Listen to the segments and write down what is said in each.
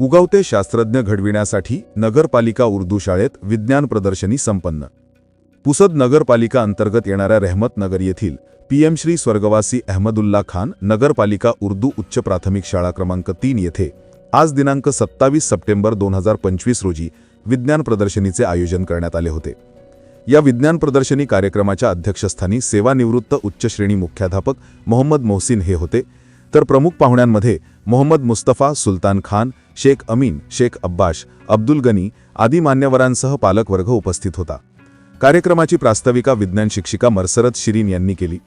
उगवते शास्त्रज्ञ घडविण्यासाठी नगरपालिका उर्दू शाळेत विज्ञान प्रदर्शनी संपन्न. पुसद नगरपालिका अंतर्गत येणाऱ्या रहमतनगर येथील पीएम श्री स्वर्गवासी अहमदुल्ला खान नगरपालिका उर्दू उच्च प्राथमिक शाळा क्रमांक तीन येथे आज दिनांक सत्तावीस सप्टेंबर दोन हजार पंचवीस रोजी विज्ञान प्रदर्शनीचे आयोजन करण्यात आले होते. या विज्ञान प्रदर्शनी कार्यक्रमाच्या अध्यक्षस्थानी सेवानिवृत्त उच्च श्रेणी मुख्याध्यापक मोहम्मद मोहसिन हे होते. तर प्रमुख पाहुण्यांमध्ये मोहम्मद मुस्तफा सुलतान खान शेख अमीन शेख अब्बाश अब्दुल गनी आदी मान्यवरांसह पालकवर्ग उपस्थित होता. कार्यक्रमाची प्रास्ताविका विज्ञान शिक्षिका मरसरत शिरीन यांनी केली.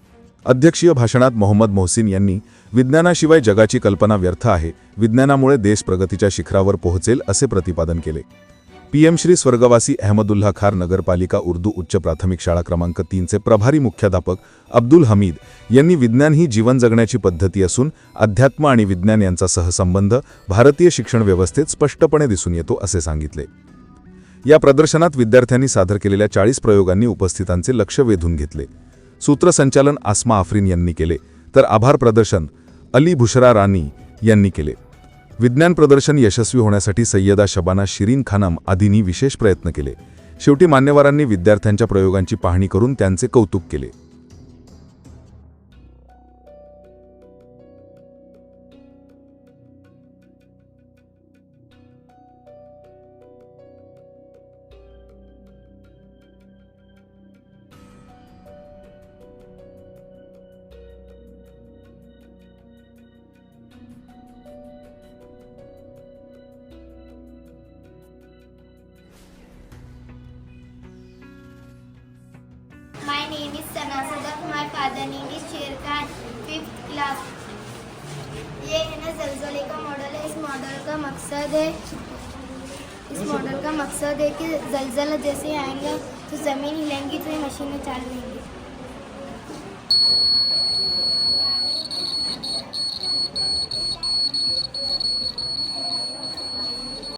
अध्यक्षीय भाषणात मोहम्मद मोहसिन यांनी विज्ञानाशिवाय जगाची कल्पना व्यर्थ आहे. विज्ञानामुळे देश प्रगतीच्या शिखरावर पोहोचेल असे प्रतिपादन केले. पीएम श्री स्वर्गवासी अहमदुल्ला खार नगरपालिका उर्दू उच्च प्राथमिक शाळा क्रमांक तीनचे प्रभारी मुख्याध्यापक अब्दुल हमीद यांनी विज्ञान ही जीवन जगण्याची पद्धती असून अध्यात्म आणि विज्ञान यांचा सहसंबंध भारतीय शिक्षण व्यवस्थेत स्पष्टपणे दिसून येतो असे सांगितले. या प्रदर्शनात विद्यार्थ्यांनी सादर केलेल्या चाळीस प्रयोगांनी उपस्थितांचे लक्ष वेधून घेतले. सूत्रसंचालन आस्मा आफ्रिन यांनी केले तर आभार प्रदर्शन अली भुशरा रानी यांनी केले. विज्ञान प्रदर्शन यशस्वी होण्यासाठी सय्यदा शबाना शिरीन खानम आदींनी विशेष प्रयत्न केले. शेवटी मान्यवरांनी विद्यार्थ्यांच्या प्रयोगांची पाहणी करून त्यांचे कौतुक केले. Name is Sana Sadaf. My father name is Sher. Fifth class. ये है ना जलजले का मॉडल है इस मॉडल का मकसद है इस मॉडल का मकसद है कि जलजला जैसे आएँगे तो ज़मीन हिलेंगी तो ये मशीनें चाल लेंगी